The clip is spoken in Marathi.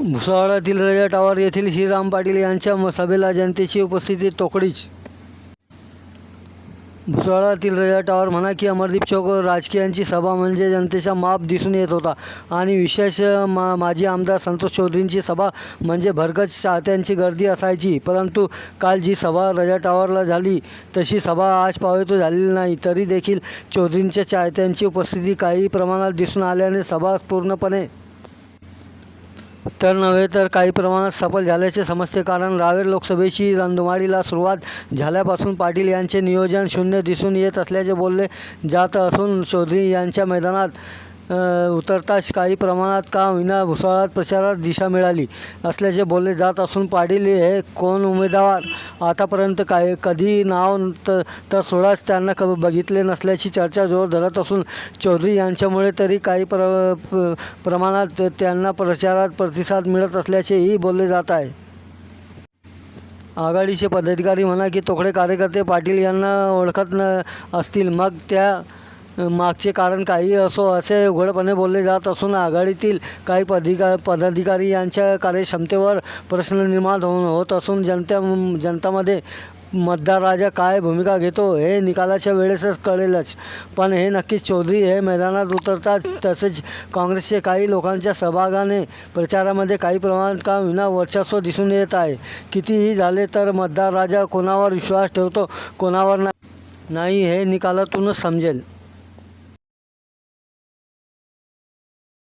भुसावळातील रजा टावर येथील श्रीराम पाटील यांच्या म- सभेला जनतेची उपस्थिती तोकडीच. भुसावळातील रजा टावर म्हणा की अमरदीप चौक राजकीयांची सभा म्हणजे जनतेचा माप दिसून येत होता. आणि विशेष मा माजी आमदार संतोष चौधरींची सभा म्हणजे भरगच चाहत्यांची गर्दी असायची. परंतु काल जी सभा रजा टावरला झाली तशी सभा आज पावेतो झालेली नाही. तरी देखील चौधरींच्या चाहत्यांची उपस्थिती काही प्रमाणात दिसून आल्याने सभा पूर्णपणे तर नव्हे तर काही प्रमाणात सफल झाल्याचे समजते कारण रावेर लोकसभेची रणधुमाळीला सुरुवात झाल्यापासून पाटील यांचे नियोजन शून्य दिसून येत असल्याचे बोलले जात असून चौधरी यांच्या मैदानात उतरताच काही प्रमाणात का होईना भुसावळात प्रचारात दिशा मिळाली. असल्याचे बोलले जात असून पाटील हे कोण उमेदवार? आतापर्यंत काय कधी नाव तर तर सोडाच त्यांना क बघितले नसल्याची चर्चा जोर धरत असून चौधरी यांच्यामुळे तरी काही प्र प्रमाणात त्यांना प्रचारात प्रतिसाद मिळत असल्याचेही बोलले जात आहे. आघाडीचे पदाधिकारी म्हणा की तोकडे कार्यकर्ते पाटील यांना ओळखत न असतील. मग त्या मागचे कारण काही असो असे उघडपणे बोलले जात असून आघाडीतील काही पदिका पदाधिकारी यांच्या कार्यक्षमतेवर प्रश्न निर्माण होऊन होत असून जनते जनतामध्ये मतदार राजा काय भूमिका घेतो हे निकालाच्या वेळेसच कळेलच. पण हे नक्कीच चौधरी हे मैदानात उतरतात. तसेच काँग्रेसचे काही लोकांच्या सहभागाने प्रचारामध्ये काही प्रमाणात का विना वर्चस्व दिसून येत आहे. कितीही झाले तर मतदार राजा कोणावर विश्वास ठेवतो कोणावर नाही हे निकालातूनच समजेल.